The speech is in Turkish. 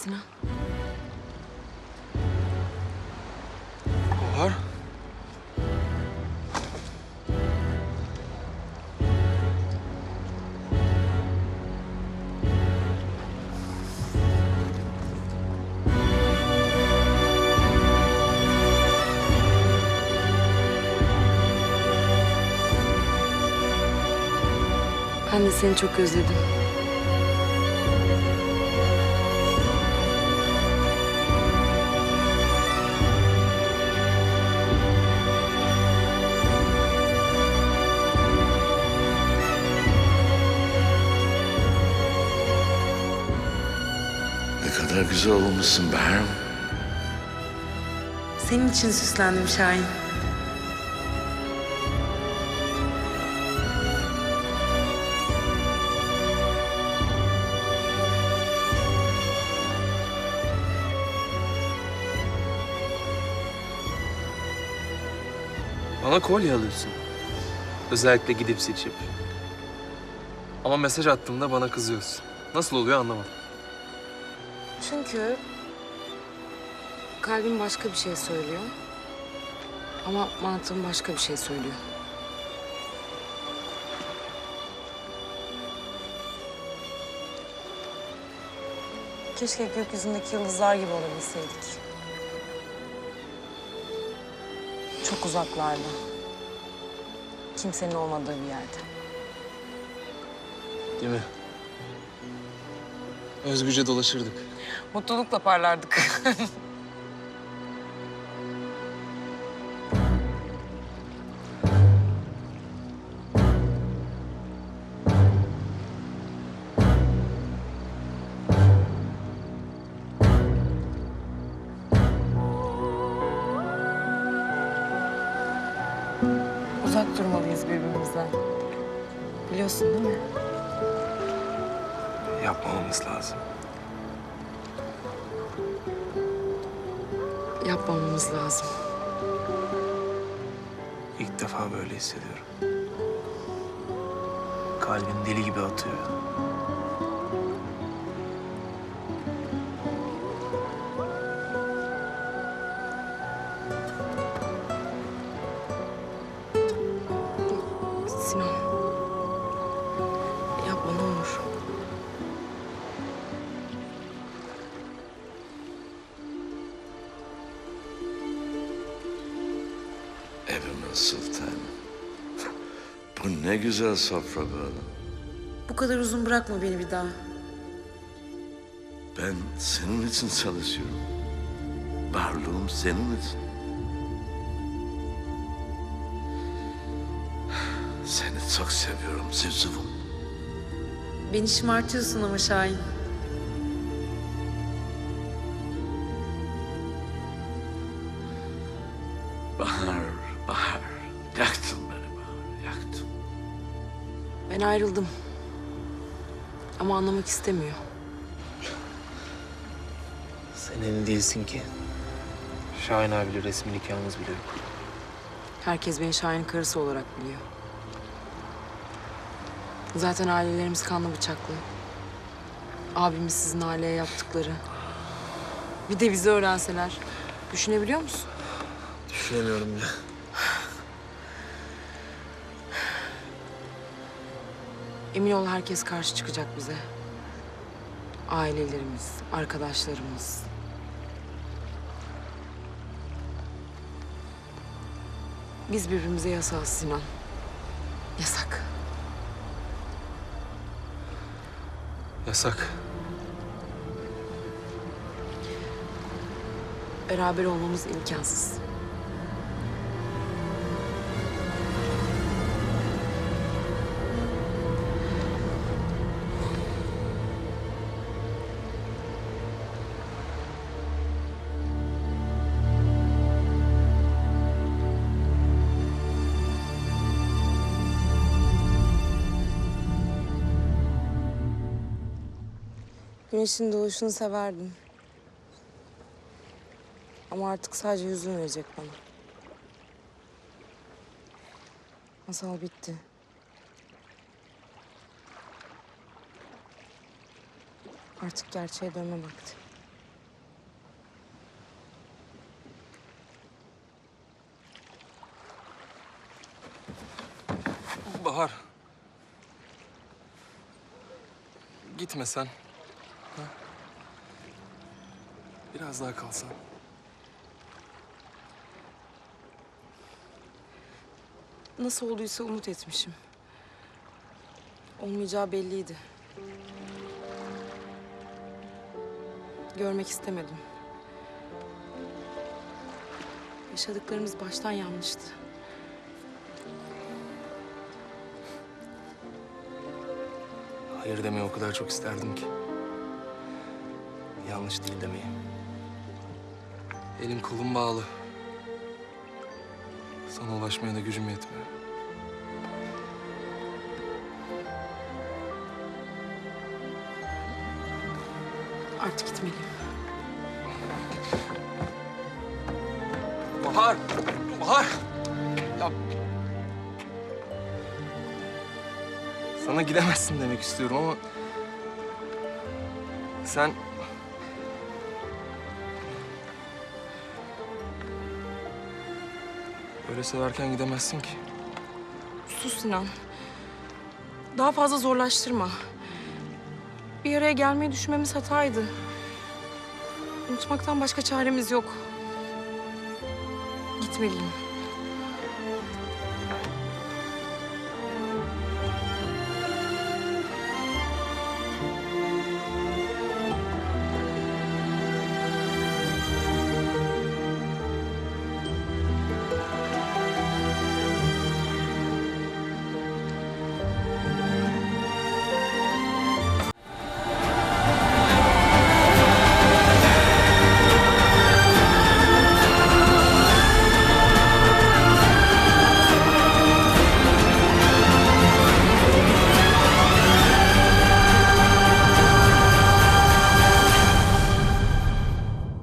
Sinan? Bahar. Ben de seni çok özledim. Ne kadar güzel olmuşsun Bahar. Senin için süslendim Şahin. Bana kolye alıyorsun. Özellikle gidip seçip. Ama mesaj attığımda bana kızıyorsun. Nasıl oluyor anlamadım. Çünkü kalbim başka bir şey söylüyor. Ama mantığım başka bir şey söylüyor. Keşke gökyüzündeki yıldızlar gibi olabilseydik. Çok uzaklarda. Kimsenin olmadığı bir yerde. Değil mi? Özgürce dolaşırdık. Mutlulukla parlardık. Uzak durmalıyız birbirimizden. Biliyorsun değil mi? Yapmamamız lazım. Yapmamamız lazım. İlk defa böyle hissediyorum. Kalbim deli gibi atıyor. Evimin sultanı. Bu ne güzel sofra böyle. Bu kadar uzun bırakma beni bir daha. Ben senin için çalışıyorum. Varlığım senin için. Seni çok seviyorum Zivzivum. Beni şımartıyorsun ama Şahin. Bahar. Ben ayrıldım. Ama anlamak istemiyor. Sen emin değilsin ki. Şahin abiyle resmi nikahımız bile yok. Herkes beni Şahin'in karısı olarak biliyor. Zaten ailelerimiz kanlı bıçaklı. Abimiz sizin aileye yaptıkları. Bir de bizi öğrenseler. Düşünebiliyor musun? Düşünemiyorum bile. Emin ol herkes karşı çıkacak bize. Ailelerimiz, arkadaşlarımız. Biz birbirimize yasağız Sinan. Yasak. Yasak. Beraber olmamız imkansız. Güneşin doğuşunu severdim. Ama artık sadece yüzün verecek bana. Masal bitti. Artık gerçeğe dönme vakti. Bahar. Gitme sen. Ha? Biraz daha kalsan. Nasıl olduysa umut etmişim. Olmayacağı belliydi. Görmek istemedim. Yaşadıklarımız baştan yanlıştı. Hayır demeyi o kadar çok isterdim ki. Yanlış değil demeyi. Elim kolum bağlı. Sana ulaşmaya da gücüm yetmiyor. Artık gitmeliyim. Bahar! Bahar! Ya... Sana gidemezsin demek istiyorum ama... Sen... Böyle severken gidemezsin ki. Sus Sinan. Daha fazla zorlaştırma. Bir araya gelmeyi düşünmemiz hataydı. Unutmaktan başka çaremiz yok. Gitmeliyim.